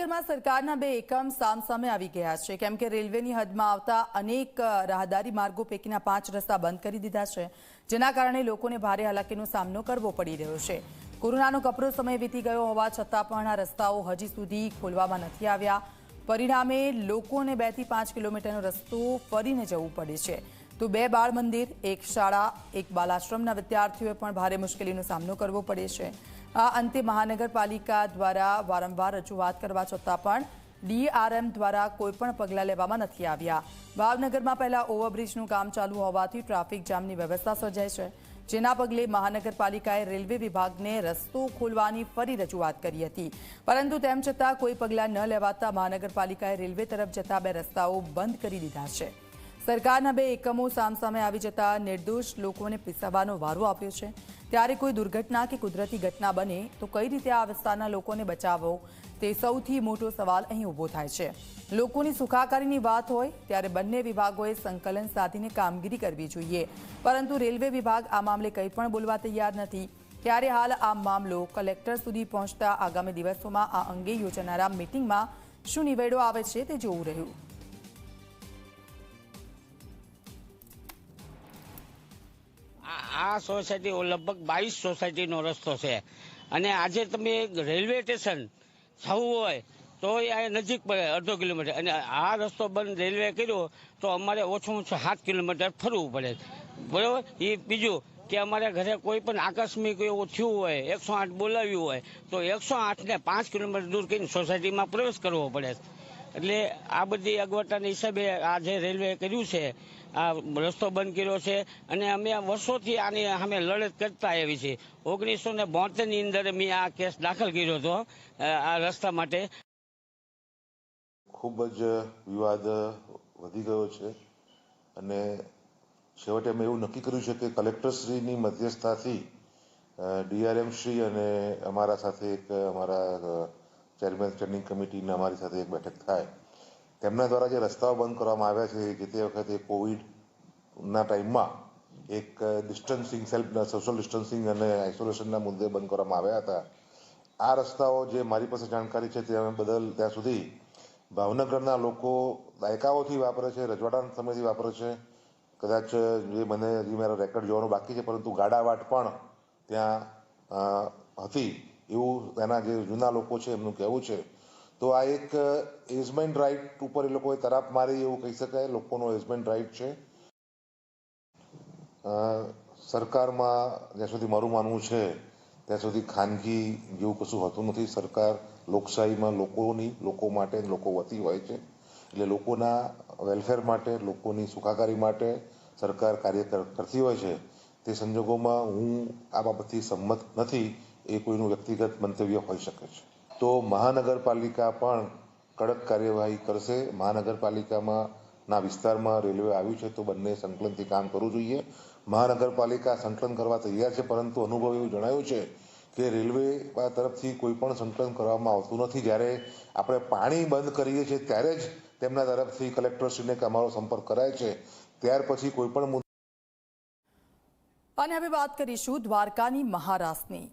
ભાવનગરમાં સરકારના બે એકમ સામસામે આવી ગયા છે. કેમ કે રેલવેની હદમાં આવતા અનેક રાહદારી માર્ગો પૈકીના પાંચ રસ્તા બંધ કરી દીધા છે, જેના કારણે લોકોને ભારે હાલાકીનો સામનો કરવો પડી રહ્યો છે. કોરોનાનો કપરો સમય વીતી ગયો હોવા છતાં પણ આ રસ્તાઓ હજી સુધી ખોલવામાં નથી આવ્યા. પરિણામે લોકોને બેથી પાંચ કિલોમીટરનો રસ્તો ફરીને જવું પડે છે. તો બે બાળ મંદિર એક શાળા, એક બાલાશ્રમના વિદ્યાર્થીઓએ પણ ભારે મુશ્કેલીનો સામનો કરવો પડે છે. આ અંતે મહાનગરપાલિકા દ્વારા વારંવાર રજૂઆત કરવા છતાં પણ ડીઆરએમ દ્વારા કોઈપણ પગલાં લેવામાં નથી આવ્યા. ભાવનગરમાં પહેલા ઓવરબ્રિજનું કામ ચાલુ હોવાથી ટ્રાફિક જામની વ્યવસ્થા સર્જાય છે. જેના પગલે મહાનગરપાલિકાએ રેલવે વિભાગને રસ્તો ખોલવાની ફરી રજૂઆત કરી હતી. પરંતુ તેમ છતાં કોઈ પગલાં ન લેવાતા મહાનગરપાલિકાએ રેલવે તરફ જતા બે રસ્તાઓ બંધ કરી દીધા છે. સરકારના બે એકમો સામસામે આવી જતા નિર્દોષ લોકોને પીસાવાનો વારો આપ્યો છે. ત્યારે કોઈ દુર્ઘટના કે કુદરતી ઘટના બને તો કઈ રીતે આ વિસ્તારના લોકોને બચાવવો? તે સૌથી મોટો સવાલ અહીં ઊભો થાય છે. લોકોની સુખાકારીની વાત હોય ત્યારે બંને વિભાગોએ સંકલન સાધીને કામગીરી કરવી જોઈએ. પરંતુ રેલવે વિભાગ આ મામલે કંઈ પણ બોલવા તૈયાર નથી. ત્યારે હાલ આ મામલો કલેક્ટર સુધી પહોંચતા આગામી દિવસોમાં આ અંગે યોજાનારા મિટિંગમાં શું નિવેડો આવે છે તે જોવું રહ્યું. આ સોસાયટી લગભગ બાવીસ સોસાયટીનો રસ્તો છે. અને આજે તમે રેલવે સ્ટેશન થવું હોય તો એ નજીક પડે, અડધો કિલોમીટર. અને આ રસ્તો બંધ રેલવે કર્યો તો અમારે ઓછું ઓછું સાત કિલોમીટર ફરવું પડે. બરાબર? એ બીજું કે અમારે ઘરે કોઈ પણ આકસ્મિક એવું થયું હોય, એકસો આઠ બોલાવ્યું હોય, તો એકસો આઠને પાંચ કિલોમીટર દૂર કરીને સોસાયટીમાં પ્રવેશ કરવો પડે. એટલે આ બધી અગવડતાના હિસાબે આ જે રેલવે કર્યું છે, આ રસ્તો બંધ કર્યો છે અને અમે વર્ષોથી આની સામે લડત કરતા આવી છે ઓગણીસો ને બોતેરની અંદર મેં આ કેસ દાખલ કર્યો હતો આ રસ્તા માટે. ખૂબ જ વિવાદ વધી ગયો છે અને છેવટે અમે એવું નક્કી કર્યું છે કે કલેક્ટરશ્રીની મધ્યસ્થતાથી ડીઆરએમ શ્રી અને અમારા સાથે એક અમારા ચેરમેન સ્ટેન્ડિંગ કમિટીની અમારી સાથે એક બેઠક થાય. તેમના દ્વારા જે રસ્તાઓ બંધ કરવામાં આવ્યા છે, જે તે વખતે કોવિડના ટાઈમમાં એક ડિસ્ટન્સિંગ સેલ્ફ સોશિયલ ડિસ્ટન્સિંગ અને આઇસોલેશનના મુદ્દે બંધ કરવામાં આવ્યા હતા. આ રસ્તાઓ જે મારી પાસે જાણકારી છે, તે અમે બદલ ત્યાં સુધી ભાવનગરના લોકો દાયકાઓથી વાપરે છે, રજવાડાના સમયથી વાપરે છે. કદાચ જે મને, હજી મારા રેકોર્ડ જોવાનું બાકી છે, પરંતુ ગાડાવાટ પણ ત્યાં હતી. એવું એના જે જૂના લોકો છે, એમનું કહેવું છે. તો આ એક એઝમેન્ટ રાઇટ ઉપર એ લોકોએ તરાપ મારી એવું કહી શકાય, લોકોનો એઝમેન્ટ રાઇટ છે. સરકારમાં જ્યાં સુધી મારું માનવું છે, ત્યાં સુધી ખાનગી જેવું કશું હોતું નથી. સરકાર લોકશાહીમાં લોકોની, લોકો માટે લોકો વતી હોય છે. એટલે લોકોના વેલફેર માટે, લોકોની સુખાકારી માટે સરકાર કાર્ય કર- કરતી હોય છે. તે સંજોગોમાં હું આ બાબતથી સંમત નથી. એ કોઈનું વ્યક્તિગત મંતવ્ય હોઈ શકે છે. તો મહાનગરપાલિકા પણ કડક કાર્યવાહી કરશે. મહાનગરપાલિકામાં ના વિસ્તારમાં રેલવે આવ્યું છે તો બંને સંકલનથી કામ કરવું જોઈએ. મહાનગરપાલિકા સંકલન કરવા તૈયાર છે, પરંતુ અનુભવ એવું જણાયું છે કે રેલવે તરફથી કોઈ પણ સંકલન કરવામાં આવતું નથી. જ્યારે આપણે પાણી બંધ કરીએ છીએ ત્યારે જ તેમના તરફથી કલેક્ટરશ્રીને અમારો સંપર્ક કરાય છે. ત્યાર પછી કોઈ પણ અને હવે વાત કરીશું દ્વારકાની મહારાસની.